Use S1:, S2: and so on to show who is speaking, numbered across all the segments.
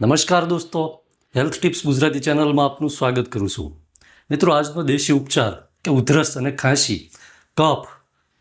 S1: નમસ્કાર દોસ્તો health tips Gujarati ચેનલમાં આપનું સ્વાગત કરું છું. મિત્રો, આજનો દેશી ઉપચાર કે ઉધરસ અને ખાંસી. કફ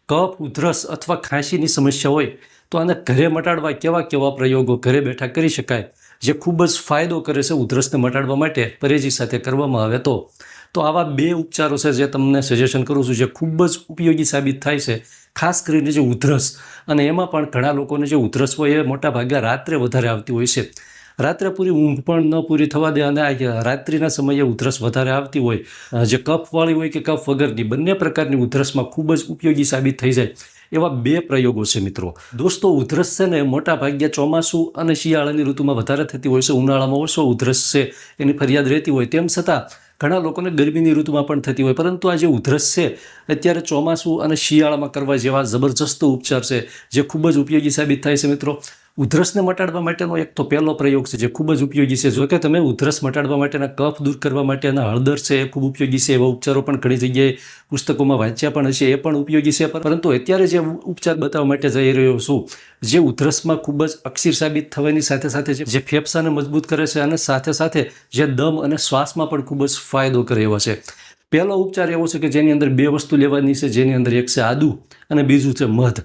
S1: કફ, ઉધરસ અથવા ખાંસીની સમસ્યા હોય તો આને ઘરે મટાડવા કેવા કેવા પ્રયોગો ઘરે બેઠા કરી શકાય, જે ખૂબ જ ફાયદો કરે છે ઉધરસને મટાડવા માટે પરેજી સાથે કરવામાં આવે તો. તો આવા બે ઉપચારો છે જે તમને સજેશન કરું છું, જે ખૂબ જ ઉપયોગી સાબિત થાય છે, ખાસ કરીને જે ઉધરસ. અને એમાં પણ ઘણા લોકોને જે ઉધરસ હોય એ મોટા ભાગે રાત્રે વધારે આવતી હોય છે. રાત્રે પૂરી ઊંઘ પણ ન પૂરી થવા દે અને આ રાત્રિના સમયે ઉધરસ વધારે આવતી હોય જે કફવાળી હોય કે કફ વગરની બંને પ્રકારની ઉધરસમાં ખૂબ જ ઉપયોગી સાબિત થઈ જાય એવા બે પ્રયોગો છે મિત્રો. દોસ્તો, ઉધરસ છે ને મોટા ભાગે ચોમાસું અને શિયાળાની ઋતુમાં વધારે થતી હોય છે, ઉનાળામાં ઓછો ઉધરસ છે, એની ફરિયાદ રહેતી હોય. તેમ છતાં ઘણા લોકોને ગરમીની ઋતુમાં પણ થતી હોય, પરંતુ આ જે ઉધરસ છે, અત્યારે ચોમાસું અને શિયાળામાં કરવા જેવા જબરજસ્ત ઉપચાર છે, જે ખૂબ જ ઉપયોગી સાબિત થાય છે મિત્રો. ઉધરસને મટાડવા માટેનો એક તો પહેલો પ્રયોગ છે જે ખૂબ જ ઉપયોગી છે. જો કે તમે ઉધરસ મટાડવા માટેના કફ દૂર કરવા માટેના હળદર છે એ ખૂબ ઉપયોગી છે. એવા ઉપચારો પણ ઘણી જગ્યાએ પુસ્તકોમાં વાંચ્યા પણ હશે, એ પણ ઉપયોગી છે. પરંતુ અત્યારે જે ઉપચાર બતાવવા માટે જઈ રહ્યો છું, જે ઉધરસમાં ખૂબ જ અક્ષીર સાબિત થવાની સાથે સાથે જે- ફેફસાને મજબૂત કરે છે અને સાથે સાથે જે દમ અને શ્વાસમાં પણ ખૂબ જ ફાયદો કરે એવો છે. પહેલો ઉપચાર એવો છે કે જેની અંદર બે વસ્તુ લેવાની છે. જેની અંદર એક છે આદુ અને બીજું છે મધ.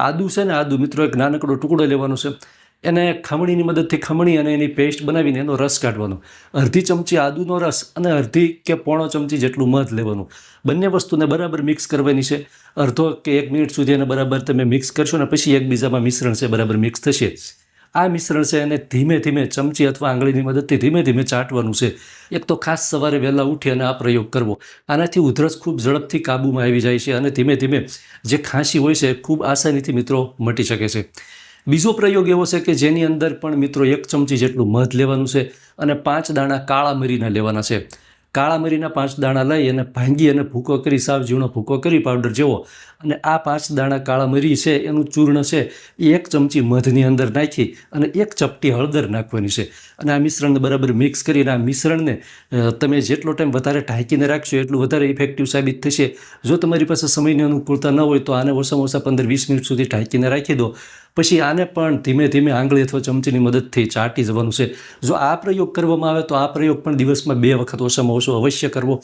S1: આદુ છે ને આદુ, મિત્રો, એક નાનકડો ટુકડો લેવાનો છે. એને ખમણીની મદદથી ખમણી અને એની પેસ્ટ બનાવીને એનો રસ કાઢવાનો. અડધી ચમચી આદુનો રસ અને અડધી કે પોણો ચમચી જેટલું મધ લેવાનું. બંને વસ્તુને બરાબર મિક્સ કરવાની છે. અડધો કે એક મિનિટ સુધી એને બરાબર તમે મિક્સ કરશો ને પછી એકબીજામાં મિશ્રણ છે, બરાબર મિક્સ થશે. આ મિશ્રણ છે એને ધીમે ધીમે ચમચી અથવા આંગળીની મદદથી ધીમે ધીમે ચાટવાનું છે. એક તો ખાસ સવારે વહેલા ઉઠી અને આ પ્રયોગ કરવો. આનાથી ઉધરસ ખૂબ ઝડપથી કાબૂમાં આવી જાય છે અને ધીમે ધીમે જે ખાંસી હોય છે ખૂબ આસાનીથી મિત્રો મટી શકે છે. બીજો પ્રયોગ એવો છે કે જેની અંદર પણ મિત્રો એક ચમચી જેટલું મધ લેવાનું છે અને પાંચ દાણા કાળા મરીના લેવાના છે. કાળા મરીના પાંચ દાણા લઈ અને ભાંગી અને ભૂકો કરી, સાવ ઝીણો ભૂકો કરી, પાવડર જેવો. અને આ પાંચ દાણા કાળા મરી છે, એનું ચૂર્ણ છે, એ એક ચમચી મધની અંદર નાખી અને એક ચપટી હળદર નાખવાની છે. અને આ મિશ્રણને બરાબર મિક્સ કરીને, આ મિશ્રણને તમે જેટલો ટાઈમ વધારે ઢાંકીને રાખશો, એટલું વધારે ઇફેક્ટિવ સાબિત થશે. જો તમારી પાસે સમયની અનુકૂળતા ન હોય, તો આને ઓછામાં ઓછા પંદર વીસ મિનિટ સુધી ઢાંકીને રાખી દો. પછી આને પણ ધીમે ધીમે આંગળી અથવા ચમચીની મદદથી ચાટી જવાનું છે. જો આ પ્રયોગ કરવામાં આવે તો આ પ્રયોગ પણ દિવસમાં બે વખત ઓછામાં ઓછો અવશ્ય કરવો.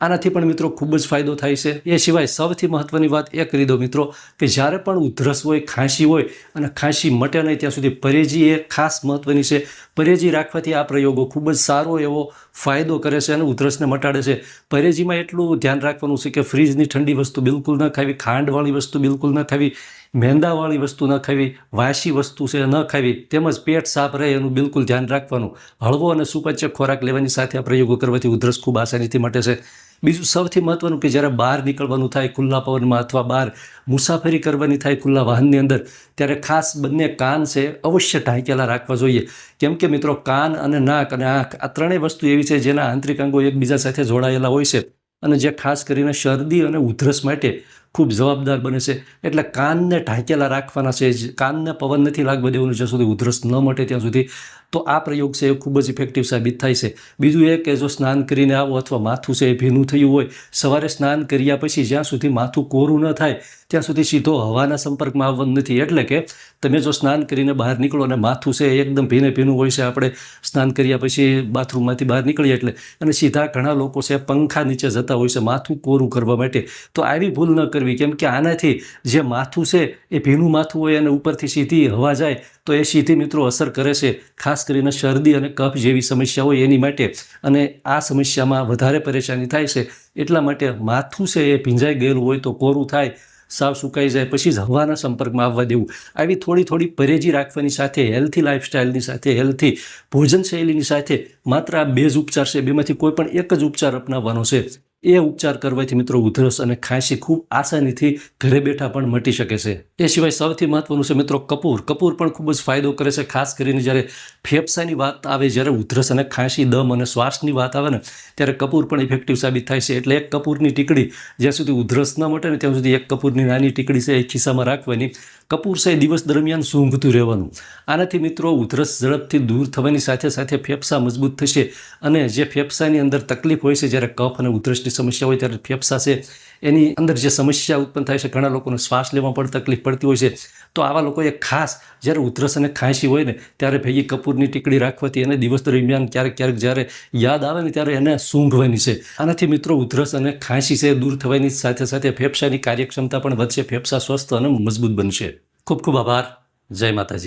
S1: આનાથી પણ મિત્રો ખૂબ જ ફાયદો થાય છે. એ સિવાય સૌથી મહત્ત્વની વાત એ કરી દો મિત્રો કે જ્યારે પણ ઉધરસ હોય, ખાંસી હોય અને ખાંસી મટે નહીં, ત્યાં સુધી પરેજી એ ખાસ મહત્ત્વની છે. પરેજી રાખવાથી આ પ્રયોગો ખૂબ જ સારો એવો ફાયદો કરે છે અને ઉધરસને મટાડે છે. પરેજીમાં એટલું ધ્યાન રાખવાનું છે કે ફ્રીજની ઠંડી વસ્તુ બિલકુલ ન ખાવી, ખાંડવાળી વસ્તુ બિલકુલ ન ખાવી. મેંદાવાળી વસ્તુ ન ખાવી, વાસી વસ્તુ છે ન ખાવી, તેમજ પેટ સાફ રહે એનું બિલકુલ ધ્યાન રાખવાનું. હળવો અને સુપાચ્ય ખોરાક લેવાની સાથે આ પ્રયોગો કરવાથી ઉધરસ ખૂબ આસાનીથી મટે છે. બીજું સૌથી મહત્વનું કે જ્યારે બહાર નીકળવાનું થાય ખુલ્લા પવનમાં અથવા બહાર મુસાફરી કરવાની થાય ખુલ્લા વાહનની અંદર, ત્યારે ખાસ બંને કાન છે અવશ્ય ઢાંકેલા રાખવા જોઈએ. કેમ કે મિત્રો, કાન અને નાક અને આંખ આ ત્રણેય વસ્તુ એવી છે જેના આંતરિક અંગો એકબીજા સાથે જોડાયેલા હોય છે અને જે ખાસ કરીને શરદી અને ઉધરસ માટે ખૂબ જવાબદાર બને છે. એટલે કાનને ઢાંકેલા રાખવાના છે કાનને પવન નથી લાગવા દેવાનું જ્યાં સુધી ઉધરસ ન મટે ત્યાં સુધી. તો આ પ્રયોગ છે એ ખૂબ જ ઇફેક્ટિવ સાબિત થાય છે. બીજું એ કે જો સ્નાન કરીને આવો અથવા માથું છે એ ભીનું થયું હોય, સવારે સ્નાન કર્યા પછી જ્યાં સુધી માથું કોરું ન થાય, ત્યાં સુધી સીધો હવાના સંપર્કમાં આવવાનું નથી. એટલે કે તમે જો સ્નાન કરીને બહાર નીકળો અને માથું છે એકદમ ભીને ભીનું હોય છે, આપણે સ્નાન કર્યા પછી બાથરૂમમાંથી બહાર નીકળીએ એટલે. અને સીધા ઘણા લોકો છે પંખા નીચે જતા હોય છે માથું કોરું કરવા માટે. તો આવી ભૂલ ન કરવી કેમ કે આનાથી જે માથું છે, એ ભીનું માથું હોય અને ઉપરથી સીધી હવા જાય, તો એ સીધી મિત્રો અસર કરે છે, ખાસ કરીને શરદી અને કફ જેવી સમસ્યા હોય એની માટે. અને આ સમસ્યામાં વધારે પરેશાની થાય છે, એટલા માટે માથું છે એ ભીંજાઈ ગયેલું હોય તો કોરું થાય, સાવ સુકાઈ જાય, પછી જ હવાના સંપર્કમાં આવવા દેવું. આવી થોડી થોડી પરેજી રાખવાની સાથે હેલ્થી લાઇફસ્ટાઇલની સાથે હેલ્થી ભોજન શૈલીની સાથે માત્ર આ બે જ ઉપચાર છે, બેમાંથી કોઈ પણ એક જ ઉપચાર અપનાવવાનો છે. એ ઉપચાર કરવાથી મિત્રો ઉધરસ અને ખાંસી ખૂબ આસાનીથી ઘરે બેઠા પણ મટી શકે છે. એ સિવાય સૌથી મહત્વનું છે મિત્રો કપૂર. કપૂર પણ ખૂબ જ ફાયદો કરે છે, ખાસ કરીને જ્યારે ફેફસાની વાત આવે, જ્યારે ઉધરસ અને ખાંસી, દમ અને શ્વાસની વાત આવે ને, ત્યારે કપૂર પણ ઇફેક્ટિવ સાબિત થાય છે. એટલે એક કપૂરની ટીકડી જ્યાં સુધી ઉધરસ ન મટે ને, ત્યાં સુધી એક કપૂરની નાની ટીકડી છે એ ખિસ્સામાં રાખવાની કપૂર છે દિવસ દરમિયાન સૂંઘતું રહેવાનું. આનાથી મિત્રો ઉધરસ ઝડપથી દૂર થવાની સાથે સાથે ફેફસા મજબૂત થશે અને જે ફેફસાની અંદર તકલીફ હોય છે, જ્યારે કફ અને ઉધરસની સમસ્યા હોય ત્યારે ફેફસા છે એની અંદર જે સમસ્યા ઉત્પન્ન થાય છે, ઘણા લોકોને શ્વાસ લેવામાં પણ તકલીફ પડતી હોય છે. તો આવા લોકોએ ખાસ જ્યારે ઉધરસ અને ખાંસી હોય ને, ત્યારે ભેગી કપૂરની ટીકડી રાખવાથી એને દિવસ દરમિયાન ક્યારેક ક્યારેક જ્યારે યાદ આવે ને, ત્યારે એને સૂંઘવાની છે. આનાથી મિત્રો ઉધરસ અને ખાંસી છે દૂર થવાની સાથે સાથે ફેફસાની કાર્યક્ષમતા પણ વધશે, ફેફસા સ્વસ્થ અને મજબૂત બનશે. ખૂબ ખૂબ આભાર. જય માતાજી.